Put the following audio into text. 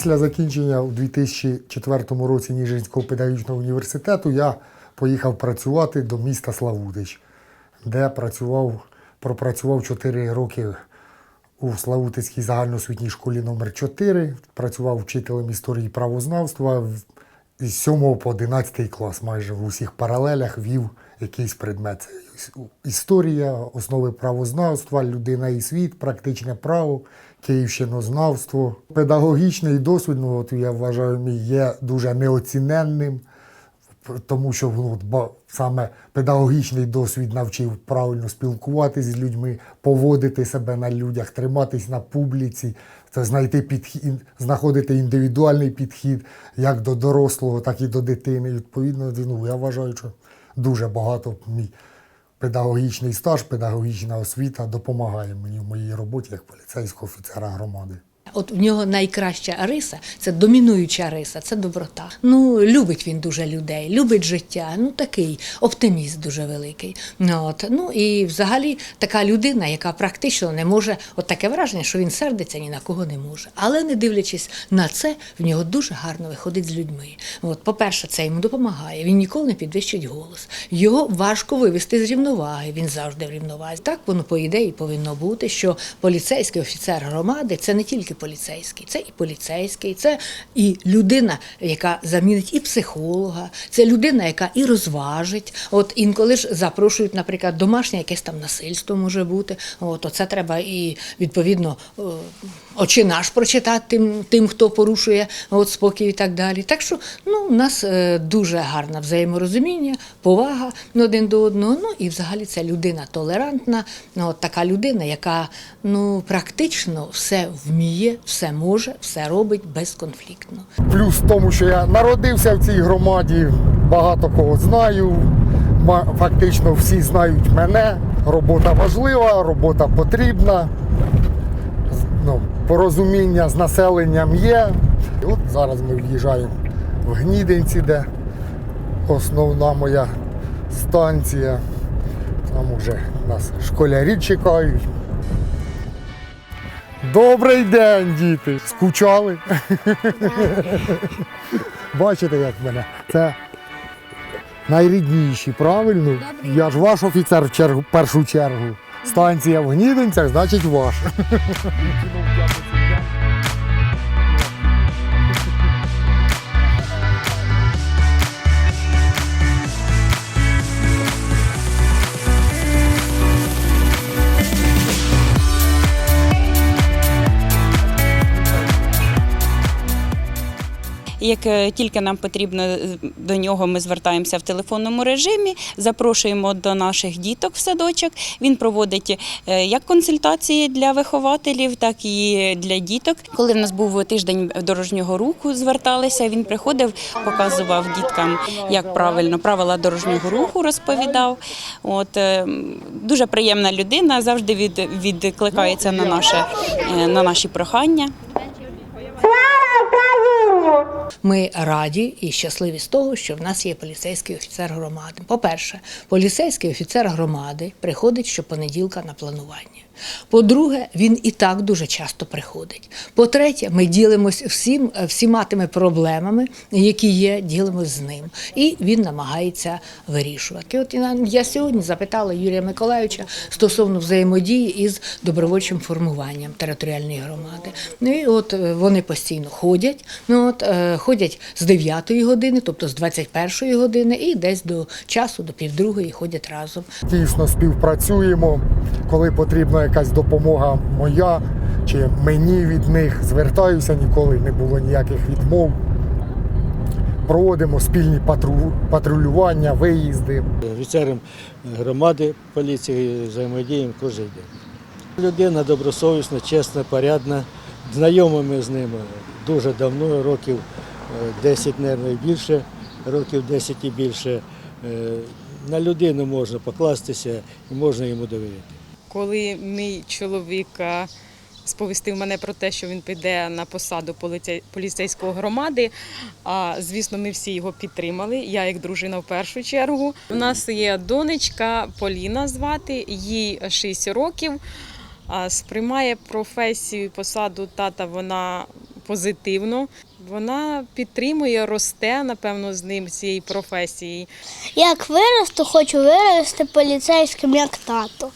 Після закінчення у 2004 році Ніжинського педагогічного університету я поїхав працювати до міста Славутич, де працював, пропрацював 4 роки у Славутицькій загальноосвітній школі номер 4 Працював вчителем історії правознавства. В- З 7 по 11 клас майже в усіх паралелях вів якийсь предмет. Історія, основи правознавства, людина і світ, практичне право, київщинознавство. Педагогічний досвід, ну, от я вважаю, мій є дуже неоціненним тому що ну, ба- саме педагогічний досвід навчив правильно спілкуватися з людьми, поводити себе на людях, триматись на публіці, це знайти підхід, знаходити індивідуальний підхід як до дорослого, так і до дитини. Відповідно, ну, я вважаю, що дуже багато мій педагогічний стаж, педагогічна освіта допомагає мені в моїй роботі як поліцейського офіцера громади. От в нього найкраща риса це домінуюча риса, це доброта. Ну, любить він дуже людей, любить життя. Ну такий оптиміст дуже великий. Ну, От. Ну і взагалі така людина, яка практично не може, от таке враження, що він сердиться ні на кого не може. Але не дивлячись на це, в нього дуже гарно виходить з людьми. От, по-перше, це йому допомагає. Він ніколи не підвищить голос. Його важко вивести з рівноваги. Він завжди в рівновазі. Так воно по ідеї повинно бути, що поліцейський офіцер громади це не тільки поліцейський, це і поліцейський, це і людина, яка замінить і психолога, це людина, яка і розважить. От інколи ж запрошують, наприклад, домашнє якесь там насильство може бути. От оце треба і відповідно е, очі наш прочитати тим, тим, хто порушує от спокій і так далі. Так що ну, у нас е, дуже гарне взаєморозуміння, повага один до одного. Ну і взагалі це людина толерантна, от така людина, яка ну практично все вміє, все може, все робить безконфліктно. Плюс в тому, що я народився в цій громаді, багато кого знаю. Фактично всі знають мене. Робота важлива, робота потрібна. Ну, порозуміння з населенням є. І от зараз ми в'їжджаємо в Гнідинці, де основна моя станція. Там вже нас школярі чекають. Добрий день, діти! Скучали? Бачите, як мене? Це найрідніші, правильно? Я ж ваш офіцер в чергу, першу чергу. Станція в Гнідинцях, значить ваш. Як е, тільки нам потрібно е, до нього, ми звертаємося в телефонному режимі, запрошуємо до наших діток в садочок. Він проводить е, як консультації для вихователів, так і для діток. Коли в нас був тиждень дорожнього руху, зверталися. Він приходив, показував діткам, як правильно правила дорожнього руху розповідав. От дуже приємна людина, завжди від, відкликається на наше на наші прохання. Ми раді і щасливі з того, що в нас є поліцейський офіцер громади. По-перше, поліцейський офіцер громади приходить щопонеділка на планування. По-друге, він і так дуже часто приходить. По-третє, ми ділимось всім, всіма тими проблемами, які є, ділимось з ним. І він намагається вирішувати. От я- сьогодні запитала Юрія Миколаївича стосовно взаємодії із добровольчим формуванням територіальної громади. Ну і от е, вони постійно ходять. Ну от е, ходять з 9 години, тобто з 21 години, і десь до часу, до півдругої ходять разом. Тісно співпрацюємо, коли потрібна якась допомога моя чи мені від них. Звертаюся, ніколи не було ніяких відмов. Проводимо спільні патру- патрулювання, виїзди. Офіцером громади поліції взаємодіємо кожен день. Людина добросовісна, чесна, порядна. Знайомі ми з ними дуже давно, років 10, мабуть, і більше, років 10 і більше. Е, На людину можна покластися і можна йому довіряти. Коли мій чоловік е, сповістив мене про те, що він піде на посаду поліцей- поліцейської громади, а, звісно, ми всі його підтримали. Я як дружина в першу чергу. У нас є донечка Поліна звати, їй 6 років. Сприймає професію, посаду тата вона позитивно. Вона підтримує, росте, напевно, з ним цієї професії. Як виросту, хочу вирости поліцейським, як тато.